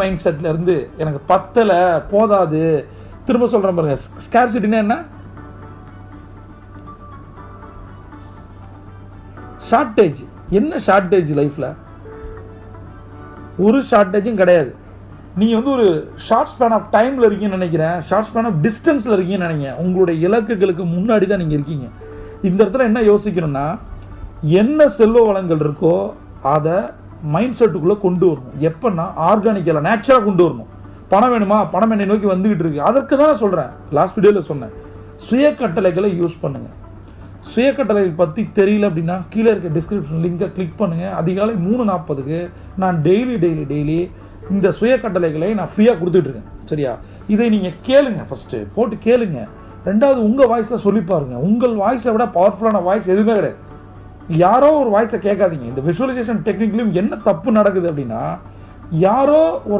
Mind செட்ல இருந்து எனக்கு பத்தல போதாது. திரும்ப சொல்றேன் பாருங்க ஸ்கேர்சிட்டினா என்ன? ஷார்ட்டேஜ் என்ன ஷார்ட்டேஜ் லைஃப்ல ஒரு ஷார்ட்டேஜும் கிடையாது. நீங்க வந்து ஒரு ஷார்ட் ஸ்பேன் ஆஃப் டைம்ல இருக்கீங்கன்னு நினைக்கிறேன். ஷார்ட் ஸ்பேன் ஆஃப் டிஸ்டன்ஸ்ல இருக்கீங்கன்னு நினைக்கிறேன். உங்களுடைய இலக்குகளுக்கு முன்னாடி தான் நீங்க இருக்கீங்க. இந்த இடத்துல என்ன யோசிக்கணும்னா என்ன செல்வ வளங்கள் இருக்கோ அதை மைண்ட் செட்டுக்குள்ளே கொண்டு வரணும். எப்போன்னா ஆர்கானிக்கலாக நேச்சுரலாக கொண்டு வரணும். பணம் வேணுமா? பணம் என்னை நோக்கி வந்துக்கிட்டு இருக்கு. அதற்கு தான் சொல்கிறேன் லாஸ்ட் வீடியோவில் சொன்னேன். சுய கட்டளைகளை யூஸ் பண்ணுங்கள் சுய பற்றி தெரியல அப்படின்னா கீழே இருக்க டிஸ்கிரிப்ஷன் லிங்கை கிளிக் பண்ணுங்கள் அதிகாலை மூணு நாற்பதுக்கு நான் டெய்லி டெய்லி டெய்லி இந்த சுய கட்டளைகளை நான் ஃப்ரீயாக கொடுத்துட்ருக்கேன் சரியா? இதை நீங்கள் கேளுங்க ஃபஸ்ட்டு போட்டு கேளுங்க. ரெண்டாவது உங்கள் வாய்ஸை சொல்லி பாருங்கள் உங்கள் வாய்ஸை விட பவர்ஃபுல்லான வாய்ஸ் எதுவுமே கிடையாது. யாரோ ஒரு வாய்ஸை கேட்காதீங்க. இந்த விஷுவலைசேஷன் டெக்னிக்லையும் என்ன தப்பு நடக்குது அப்படின்னா யாரோ ஒரு